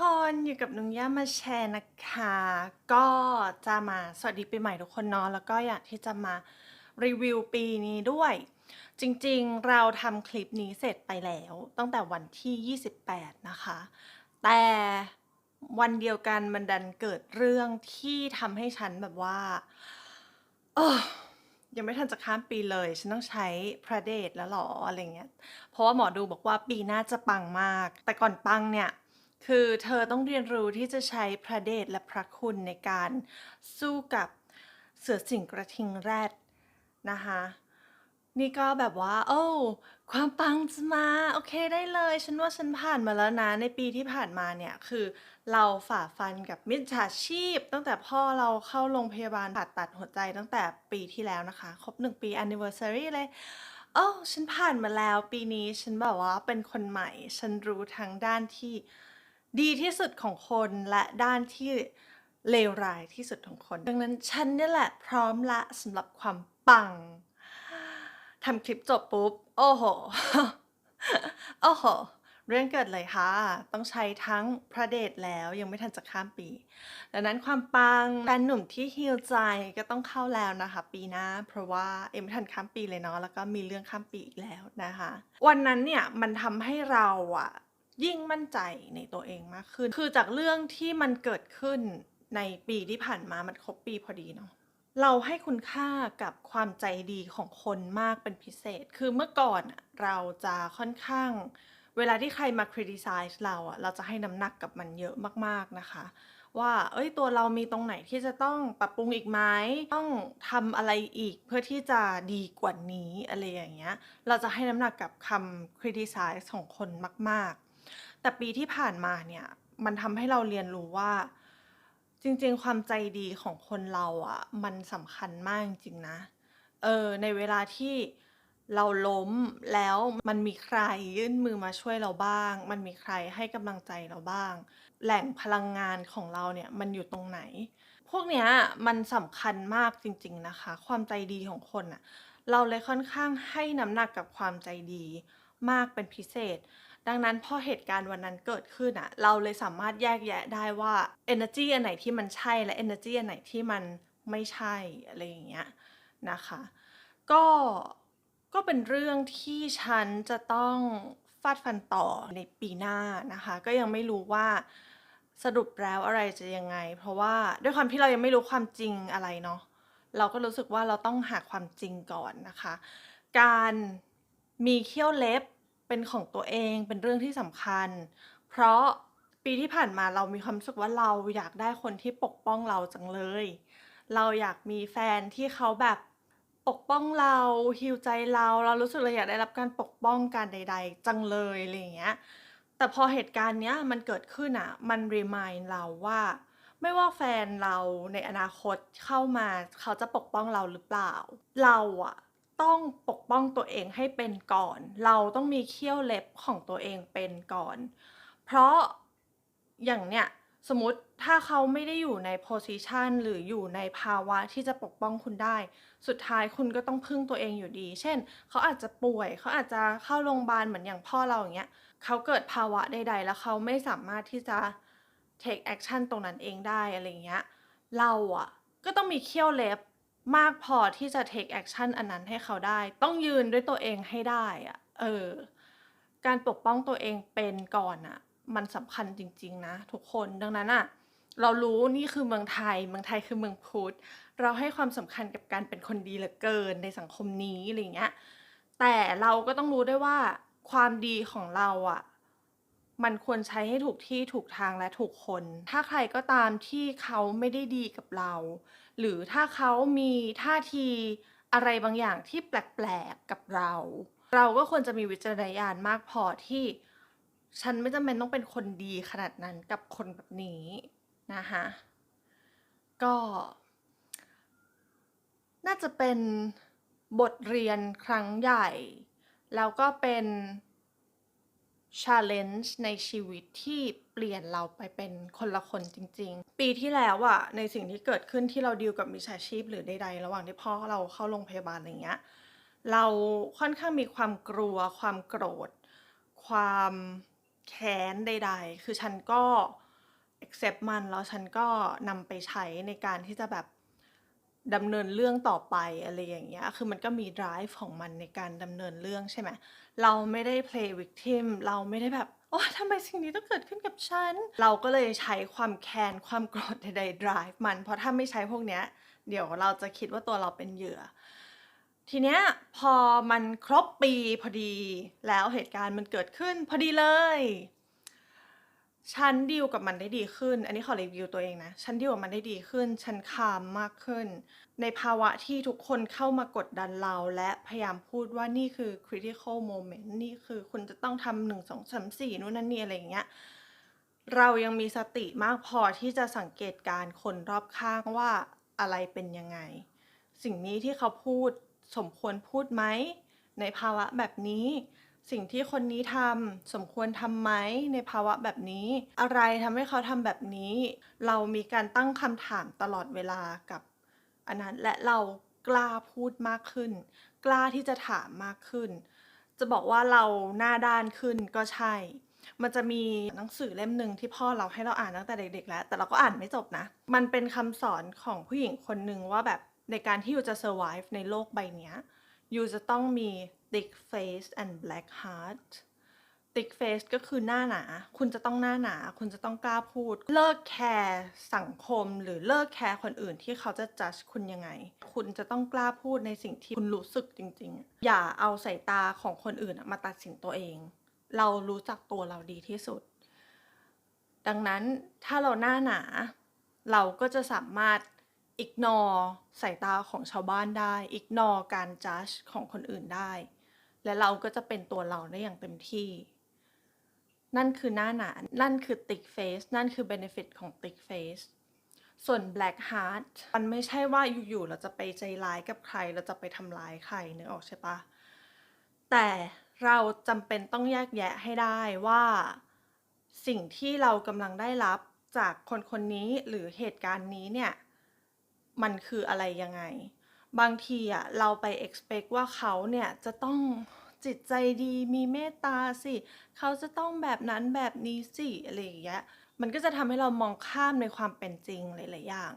คนอยู่กับนุงย่ามาแชร์นะคะ ก็จะมาสวัสดีปีใหม่ทุกคนเนาะแล้วก็อยากที่จะมารีวิวปีนี้ด้วย จริงๆเราทำคลิปนี้เสร็จไปแล้ว ตั้งแต่วันที่ 28 นะคะ แต่วันเดียวกันมันดันเกิดเรื่องที่ทำให้ฉันแบบว่าเออยังไม่ทันจะข้ามปีเลย ฉันต้องใช้พระเดชแล้วหรออะไรเงี้ย เพราะว่าหมอดูบอกว่าปีหน้าจะปังมาก แต่ก่อนปังเนี่ย คือเธอต้องเรียนรู้ที่จะใช้พระเดชและพระคุณในการสู้กับเสือสิงกระทิงแรดนะคะ นี่ก็แบบว่า โอ้ความปังจะมา โอเคได้เลย ฉันว่าฉันผ่านมาแล้วนะ ในปีที่ผ่านมาเนี่ย คือเราฝ่าฟันกับมิจฉาชีพ ตั้งแต่พ่อเราเข้าโรงพยาบาลผ่าตัดหัวใจตั้งแต่ปีที่แล้วนะคะ ครบหนึ่งปี anniversary เลยโอ้ฉันผ่านมาแล้วปีนี้ฉันแบบว่าเป็นคนใหม่ ฉันรู้ทั้งด้านที่ ดีที่สุดของคนและด้านที่เลวร้ายที่สุดของคน ดังนั้นฉันเนี่ยแหละพร้อมละสำหรับความปังทำคลิปจบปุ๊บ โอ้โห โอ้โห เรื่องเกิดเลยค่ะ ต้องใช้ทั้งพระเดชแล้วยังไม่ทันจะข้ามปี ดังนั้นความปังแฟนหนุ่มที่ฮิวใจก็ต้องเข้าแล้วนะคะ ปีหน้า เพราะว่าเอ็มไม่ทันข้ามปีเลยเนาะแล้วก็มีเรื่องข้ามปีอีกแล้วนะคะ วันนั้นเนี่ยมันทำให้เราอะ ยิ่งมั่นใจในตัวเองมากขึ้น คือจากเรื่องที่มันเกิดขึ้นในปีที่ผ่านมามันครบปีพอดีเนาะเราให้คุณค่ากับความใจดีของคนมากเป็นพิเศษ คือเมื่อก่อนเราจะค่อนข้าง เวลาที่ใครมา criticize เราอะเราจะให้น้ำหนักกับมันเยอะมากๆนะคะ ว่าเอ้ยตัวเรามีตรงไหนที่จะต้องปรับปรุงอีกไหมต้องทำอะไรอีกเพื่อที่จะดีกว่านี้อะไรอย่างเงี้ย เราจะให้น้ำหนักกับคำ criticize ของคนมากๆ แต่ปีที่ผ่านมาเนี่ย มันทำให้เราเรียนรู้ว่า จริง ๆ ความใจดีของคนเราอะมันสำคัญมากจริงๆนะ เออ ในเวลาที่เราล้มแล้วมันมีใครยื่นมือมาช่วยเราบ้าง มันมีใครให้กำลังใจเราบ้าง แหล่งพลังงานของเราเนี่ยมันอยู่ตรงไหน พวกเนี้ยมันสำคัญมากจริง ๆนะคะ ความใจดีของคนน่ะเราเลยค่อนข้างให้น้ำหนักกับความใจดีมากเป็นพิเศษ ดังนั้นพอเหตุการณ์วันนั้นเกิดขึ้นอะเราเลยสามารถแยกแยะได้ว่า energy อันไหนที่มันใช่และ energy อันไหนที่มันไม่ใช่อะไรอย่างเงี้ยนะคะก็ก็เป็นเรื่องที่ฉันจะต้องฟาดฟันต่อในปีหน้านะคะ ก็ยังไม่รู้ว่าสรุปแล้วอะไรจะยังไง เพราะว่าด้วยความที่เรายังไม่รู้ความจริงอะไรเนาะเราก็รู้สึกว่าเราต้องหาความจริงก่อนนะคะ การมีเขี้ยวเล็บ เป็นของตัวเองเป็นเรื่องที่สำคัญ เพราะปีที่ผ่านมาเรามีความรู้สึกว่าเราอยากได้คนที่ปกป้องเราจังเลย เราอยากมีแฟนที่เขาแบบปกป้องเราฮีลใจเรา เรารู้สึกเราอยากได้รับการปกป้องการใด ๆ จังเลยอะไรอย่างเงี้ยแต่พอเหตุการณ์เนี้ยมันเกิดขึ้นอะมัน remind เราว่า ไม่ว่าแฟนเราในอนาคตเข้ามาเขาจะปกป้องเราหรือเปล่า เราอะ ต้องปกป้องตัวเองให้เป็นก่อน เราต้องมีเขี้ยวเล็บของตัวเองเป็นก่อน เพราะอย่างเนี้ยสมมติถ้าเขาไม่ได้อยู่ใน position หรืออยู่ในภาวะที่จะปกป้องคุณได้ สุดท้ายคุณก็ต้องพึ่งตัวเองอยู่ดี เช่น เขาอาจจะป่วย เขาอาจจะเข้าโรงพยาบาลเหมือนอย่างพ่อเราอย่างเงี้ย เขาเกิดภาวะใดๆ แล้วเขาไม่สามารถที่จะ take action ตรงนั้นเองได้อะไรเงี้ย เราอะก็ต้องมีเขี้ยวเล็บ มากพอที่จะ take action อันนั้นให้เขาได้ ต้องยืนด้วยตัวเองให้ได้อะเออ การปกป้องตัวเองเป็นก่อนน่ะมันสำคัญจริง ๆ นะทุกคนดังนั้นน่ะเรารู้นี่คือเมืองไทย เมืองไทยคือเมืองพุทธเราให้ความสำคัญกับการเป็นคนดีเหลือเกินในสังคมนี้อะไรเงี้ยแต่เราก็ต้องรู้ได้วยว่าความดีของเราอะมันควรใช้ให้ถูกที่ถูกทางและถูกคน ถ้าใครก็ตามที่เขาไม่ได้ดีกับเรา หรือถ้าเขามีท่าทีอะไรบางอย่างที่แปลกๆกับเรา เราก็ควรจะมีวิจารณญาณมากพอที่ฉันไม่จำเป็นต้องเป็นคนดีขนาดนั้นกับคนแบบนี้นะคะก็ น่าจะเป็นบทเรียนครั้งใหญ่ แล้วก็เป็น challenge ในชีวิตที่เปลี่ยนเราไปเป็นคนละคนจริง ๆ ปีที่แล้วอะในสิ่งที่เกิดขึ้นที่เราดีลกับมิจฉาชีพหรือใดๆ ระหว่างที่พ่อเราเข้าโรงพยาบาลอะไรเงี้ย เราค่อนข้างมีความกลัว ความโกรธ ความแค้นใด ๆ คือฉันก็ accept มันแล้วฉันก็นำไปใช้ในการที่จะแบบ ดำเนินเรื่องต่อไปอะไรอย่างเงี้ย คือมันก็มี drive ของมันในการดำเนินเรื่องใช่ไหม เราไม่ได้ play victim เราไม่ได้แบบ โอ้ทำไมสิ่งนี้ต้องเกิดขึ้นกับฉัน เราก็เลยใช้ความแค้นความโกรธใดๆ drive มัน เพราะถ้าไม่ใช้พวกเนี้ย เดี๋ยวเราจะคิดว่าตัวเราเป็นเหยื่อ ทีเนี้ยพอมันครบปีพอดีแล้วเหตุการณ์มันเกิดขึ้นพอดีเลย ฉันดีลกับมันได้ดีขึ้น อันนี้ขอรีวิวตัวเองนะ ฉันดีลกับมันได้ดีขึ้น ฉันคามมากขึ้น ในภาวะที่ทุกคนเข้ามากดดันเรา และพยายามพูดว่านี่คือ critical moment นี่คือคุณจะต้องทำหนึ่งสองสามสี่นู่นนั่นนี่อะไรอย่างเงี้ย เรายังมีสติมากพอที่จะสังเกตการคนรอบข้างว่าอะไรเป็นยังไง สิ่งนี้ที่เขาพูดสมควรพูดไหม ในภาวะแบบนี้ สิ่งที่คนนี้ทำสมควรทำไหมในภาวะแบบนี้ อะไรทำให้เขาทำแบบนี้ เรามีการตั้งคำถามตลอดเวลากับอันนั้นและเรากล้าพูดมากขึ้น กล้าที่จะถามมากขึ้น จะบอกว่าเราหน้าด้านขึ้นก็ใช่ มันจะมีหนังสือเล่มหนึ่งที่พ่อเราให้เราอ่านตั้งแต่เด็ก ๆ แล้ว แต่เราก็อ่านไม่จบนะ มันเป็นคำสอนของผู้หญิงคนหนึ่งว่าแบบในการที่อยู่จะ survive ในโลกใบนี้ยยูจะต้องมี thick face and black heart thick face ก็คือหน้าหนา คุณจะต้องหน้าหนา คุณจะต้องกล้าพูด เลิกแคร์สังคม หรือเลิกแคร์คนอื่นที่เขาจะ judge คุณยังไง คุณจะต้องกล้าพูดในสิ่งที่คุณรู้สึกจริง ๆ อย่าเอาสายตาของคนอื่นมาตัดสินตัวเอง เรารู้จักตัวเราดีที่สุด ดังนั้นถ้าเราหน้าหนา เราก็จะสามารถ ignore สายตาของชาวบ้านได้ ignore การ judge ของคนอื่นได้ และเราก็จะเป็นตัวเราได้อย่างเต็มที่ นั่นคือหน้าหนา นั่นคือ thick face นั่นคือ benefit ของ thick face ส่วน black heart มันไม่ใช่ว่าอยู่ๆเราจะไปใจร้ายกับใคร เราจะไปทำร้ายใครนึกออกใช่ปะแต่เราจำเป็นต้องแยกแยะให้ได้ว่าสิ่งที่เรากำลังได้รับจากคนคนนี้หรือเหตุการณ์นี้เนี่ย มันคืออะไรยังไง บางทีอะเราไป expect ว่าเขาเนี่ยจะต้องจิตใจดีมีเมตตาสิ เขาจะต้องแบบนั้นแบบนี้สิอะไรอย่างเงี้ยมันก็จะทำให้เรามองข้ามในความเป็นจริงหลายๆอย่าง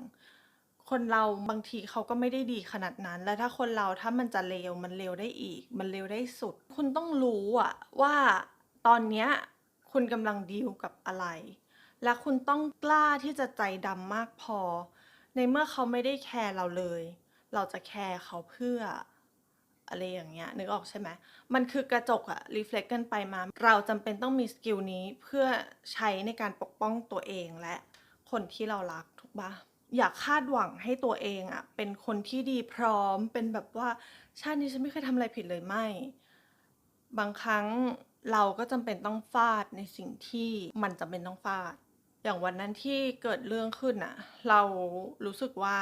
คนเราบางทีเขาก็ไม่ได้ดีขนาดนั้น แล้วถ้าคนเราถ้ามันจะเลวมันเลวได้อีก มันเลวได้สุด คุณต้องรู้อะว่าตอนเนี้ยคุณกำลังดีลกับอะไร และคุณต้องกล้าที่จะใจดำมากพอ ในเมื่อเขาไม่ได้แคร์เราเลย เราจะแคร์เขาเพื่ออะไรอย่างเงี้ยนึกออกใช่ไหมมันคือกระจกอะรีเฟล็กกันไปมา เราจำเป็นต้องมีสกิลนี้เพื่อใช้ในการปกป้องตัวเองและคนที่เรารักถูกปะอย่าคาดหวังให้ตัวเองอะเป็นคนที่ดีพร้อมเป็นแบบว่าชาตินี้ฉันไม่เคยทำอะไรผิดเลยไม่ บางครั้งเราก็จำเป็นต้องฟาดในสิ่งที่มันจำเป็นต้องฟาด อย่างวันนั้นที่เกิดเรื่องขึ้นอะเรารู้สึกว่า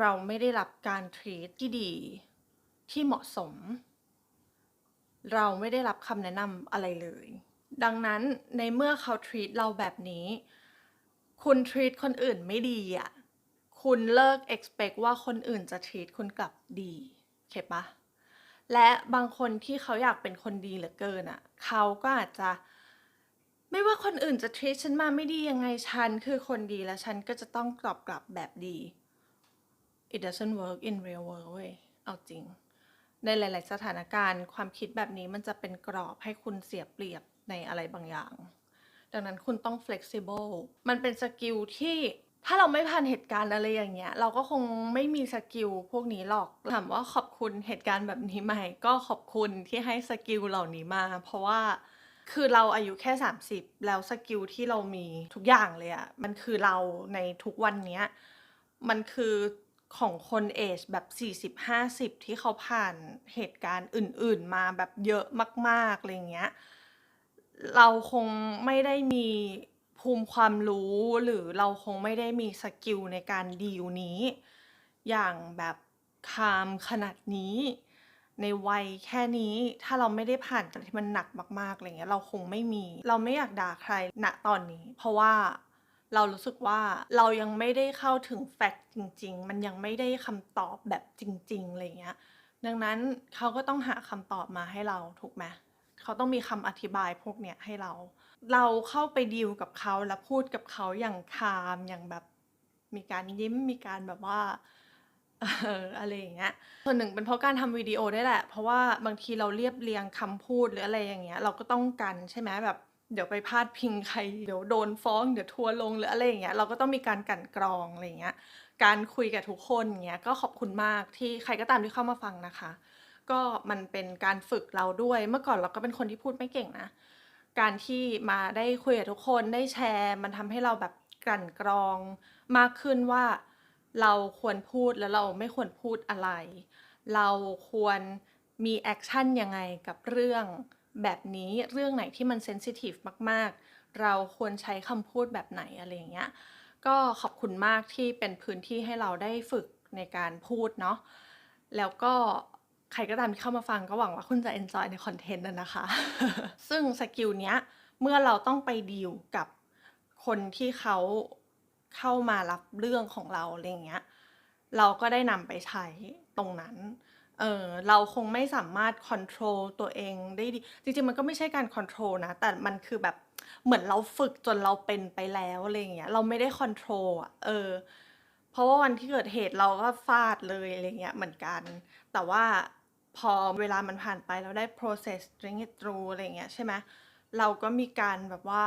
เราไม่ได้รับการทรีตที่ดีที่เหมาะสม เราไม่ได้รับคำแนะนำอะไรเลย ดังนั้นในเมื่อเขาทรีตเราแบบนี้ คุณทรีตคนอื่นไม่ดีอะคุณเลิก expect ว่าคนอื่นจะทรีตคุณกลับดีเข้าปะและบางคนที่เขาอยากเป็นคนดีเหลือเกินอะเขาก็อาจจะไม่ว่าคนอื่นจะทรีตฉันมาไม่ดียังไงฉันคือคนดีและฉันก็จะต้องตอบกลับแบบดี it doesn't work in real world เว้ยเอาจริง ในหลาย ๆ สถานการณ์ความคิดแบบนี้มันจะเป็นกรอบให้คุณเสียเปรียบในอะไรบางอย่าง ดังนั้นคุณต้อง flexible มันเป็นสกิลที่ถ้าเราไม่ผ่านเหตุการณ์อะไรอย่างเงี้ย เราก็คงไม่มีสกิลพวกนี้หรอกถามว่าขอบคุณเหตุการณ์แบบนี้ไหมก็ขอบคุณที่ให้สกิลเหล่านี้มา เพราะว่าคือเราอายุแค่ 30 แล้วสกิลที่เรามีทุกอย่างเลยอะมันคือเราในทุกวันเนี้ยมันคือ ของคนเอจแบบ 40-50 ที่เขาผ่านเหตุการณ์อื่น ๆ มาแบบเยอะมากๆอะไรเงี้ย เราคงไม่ได้มีภูมิความรู้หรือเราคงไม่ได้มีสกิลในการดีลนี้ อย่างแบบคามขนาดนี้ ในวัยแค่นี้ถ้าเราไม่ได้ผ่านอะไรที่มันหนักมากๆอะไรเงี้ยเราคงไม่มี เราไม่อยากด่าใครณตอนนี้ เพราะว่า เรารู้สึกว่าเรายังไม่ได้เข้าถึงแฟกต์จริง ๆ มันยังไม่ได้คำตอบแบบจริงๆอะไรเงี้ย ดังนั้นเขาก็ต้องหาคำตอบมาให้เราถูกไหมเขาต้องมีคำอธิบายพวกเนี้ยให้เรา เราเข้าไปดีลกับเขาแล้วพูดกับเขาอย่างคามอย่างแบบมีการยิ้มมีการแบบว่าเอออะไรอย่างเงี้ย ส่วนหนึ่งเป็นเพราะการทำวิดีโอได้แหละ เพราะว่าบางทีเราเรียบเรียงคำพูดหรืออะไรอย่างเงี้ย เราก็ต้องกันใช่ไหมแบบ เดี๋ยวไปพาดพิงใคร เดี๋ยวโดนฟ้อง เดี๋ยวทัวร์ลงหรืออะไรอย่างเงี้ย เราก็ต้องมีการกันกรองอะไรอย่างเงี้ย การคุยกับทุกคนเงี้ย ก็ขอบคุณมากที่ใครก็ตามที่เข้ามาฟังนะคะ ก็มันเป็นการฝึกเราด้วย เมื่อก่อนเราก็เป็นคนที่พูดไม่เก่งนะ การที่มาได้คุยกับทุกคน ได้แชร์ มันทำให้เราแบบกลั่นกรองมากขึ้นว่า เราควรพูดแล้วเราไม่ควรพูดอะไร เราควรมีแอคชั่นยังไงกับเรื่อง แบบนี้เรื่องไหนที่มันเซนซิทีฟมากๆ เราควรใช้คำพูดแบบไหนอะไรอย่างเงี้ยก็ขอบคุณมากที่เป็นพื้นที่ให้เราได้ฝึกในการพูดเนาะแล้วก็ใครก็ตามที่เข้ามาฟังก็หวังว่าคุณจะ enjoy ในคอนเทนต์นั้นนะคะ ซึ่งสกิลเนี้ยเมื่อเราต้องไปดีลกับคนที่เขาเข้ามารับเรื่องของเราอะไรอย่างเงี้ย เราก็ได้นำไปใช้ตรงนั้น เออเราคงไม่สามารถค o n t r o l ตัวเองได้ดี จริงๆ มันก็ไม่ใช่การค o n t r o l นะ แต่มันคือแบบเหมือนเราฝึกจนเราเป็นไปแล้วอะไรอย่างเงี้ย เราไม่ได้ค o n t r o l อะ เออ เพราะว่าวันที่เกิดเหตุเราก็ฟาดเลยอะไรเงี้ยเหมือนกัน แต่ว่าพอเวลามันผ่านไปเราได้ process bring it through อะไรเงี้ยใช่ไหมเราก็มีการแบบว่า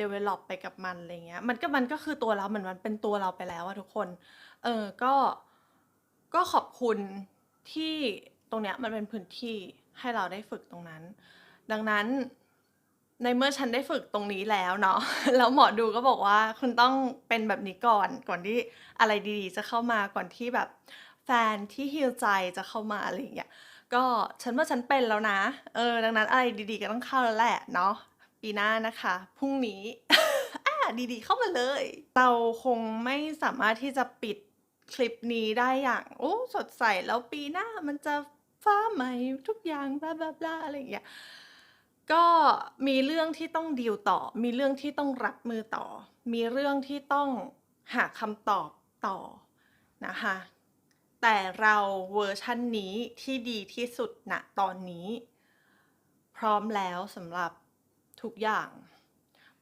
develop ไปกับมันอะไรเงี้ย มันก็มันก็คือตัวเราเหมือนมันเป็นตัวเราไปแล้วอะทุกคน เออ ก็ ก็ขอบคุณ ที่ตรงเนี้ยมันเป็นพื้นที่ให้เราได้ฝึกตรงนั้น ดังนั้นในเมื่อฉันได้ฝึกตรงนี้แล้วเนาะ แล้วหมอดูก็บอกว่าคุณต้องเป็นแบบนี้ก่อน ก่อนที่อะไรดีๆ จะเข้ามา ก่อนที่แบบแฟนที่ฮิลใจจะเข้ามาอะไรอย่างเงี้ย ก็ฉันว่าฉันเป็นแล้วนะ เออ ดังนั้นอะไรดีๆก็ต้องเข้าแล้วแหละเนาะ ปีหน้านะคะ พรุ่งนี้อ่าดีๆ เข้ามาเลย เราคงไม่สามารถที่จะปิด คลิปนี้ได้อย่าง โอ้สดใสแล้วปีหน้ามันจะฟ้าใหม่ทุกอย่างบลาบลาบลาอะไรอย่างเงี้ยก็มีเรื่องที่ต้องดีลต่อ มีเรื่องที่ต้องรับมือต่อ มีเรื่องที่ต้องหาคำตอบต่อนะคะ แต่เราเวอร์ชันนี้ที่ดีที่สุดณตอนนี้ พร้อมแล้วสำหรับทุกอย่าง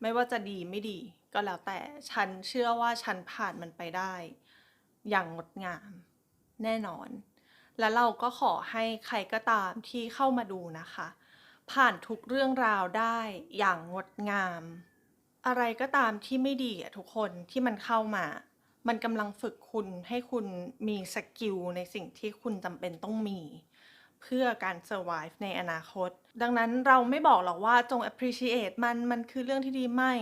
ไม่ว่าจะดีไม่ดี ก็แล้วแต่ฉันเชื่อว่าฉันผ่านมันไปได้ อย่างงดงามแน่นอน และเราก็ขอให้ใครก็ตามที่เข้ามาดูนะคะ ผ่านทุกเรื่องราวได้อย่างงดงาม อะไรก็ตามที่ไม่ดีอะทุกคนที่มันเข้ามา มันกำลังฝึกคุณให้คุณมีสกิลในสิ่งที่คุณจำเป็นต้องมีเพื่อการ survive ในอนาคต ดังนั้นเราไม่บอกหรอกว่าจง appreciate มัน มันคือเรื่องที่ดีไม่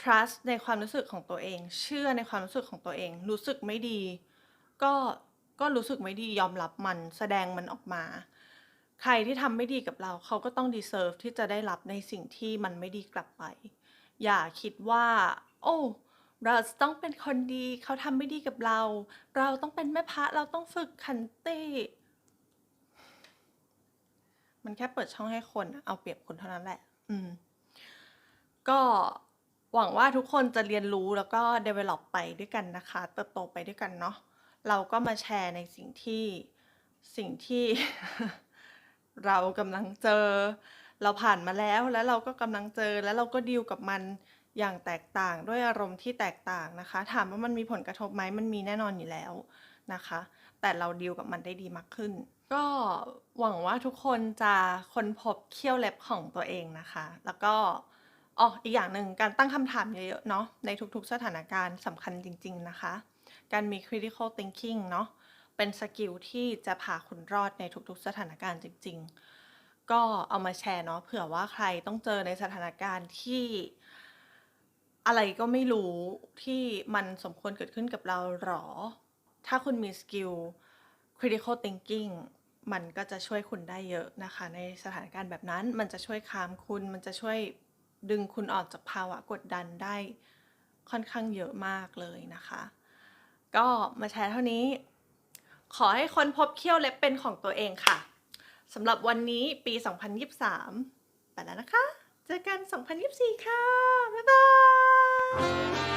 trust ในความรู้สึกของตัวเอง เชื่อในความรู้สึกของตัวเอง รู้สึกไม่ดี ก็ก็รู้สึกไม่ดียอมรับมันแสดงมันออกมา ใครที่ทำไม่ดีกับเราเขาก็ต้อง deserve ที่จะได้รับในสิ่งที่มันไม่ดีกลับไป อย่าคิดว่า โอ้เราต้องเป็นคนดีเขาทำไม่ดีกับเรา เราต้องเป็นแม่พระเราต้องฝึกขันติมันแค่เปิดช่องให้คนเอาเปรียบคุณเท่านั้นแหละ อืม ก็ หวังว่าทุกคนจะเรียนรู้แล้วก็ develop ไปด้วยกันนะคะ เติบโตไปด้วยกันเนาะ เราก็มาแชร์ในสิ่งที่สิ่งที่ เรากำลังเจอ เราผ่านมาแล้วแล้วเราก็กำลังเจอแล้วเราก็ดีลกับมันอย่างแตกต่างด้วยอารมณ์ที่แตกต่างนะคะ ถามว่ามันมีผลกระทบไหมมันมีแน่นอนอยู่แล้วนะคะ แต่เราดีลกับมันได้ดีมากขึ้น ก็หวังว่าทุกคนจะค้นพบเขี้ยวเล็บของตัวเองนะคะ แล้วก็ อ๋ออีกอย่างหนึ่งการตั้งคำถามเยอะๆเนาะในทุกๆสถานการณ์สำคัญจริง ๆ นะคะ การมี critical thinking เนาะเป็นสกิลที่จะพาคุณรอดในทุกๆสถานการณ์จริง ๆ ก็เอามาแชร์เนาะเผื่อว่าใครต้องเจอในสถานการณ์ที่อะไรก็ไม่รู้ที่มันสมควรเกิดขึ้นกับเราหรอ ถ้าคุณมีสกิล critical thinking มันก็จะช่วยคุณได้เยอะนะคะ ในสถานการณ์แบบนั้น มันจะช่วยคามคุณ มันจะช่วย ดึงคุณออกจากภาวะกดดันได้ค่อนข้างเยอะมากเลยนะคะ ก็มาแชร์เท่านี้ ขอให้คนพบเขี้ยวเล็บเป็นของตัวเองค่ะสำหรับวันนี้ปี 2023 ไปแล้วนะคะ เจอกัน 2024 ค่ะ บ๊ายบาย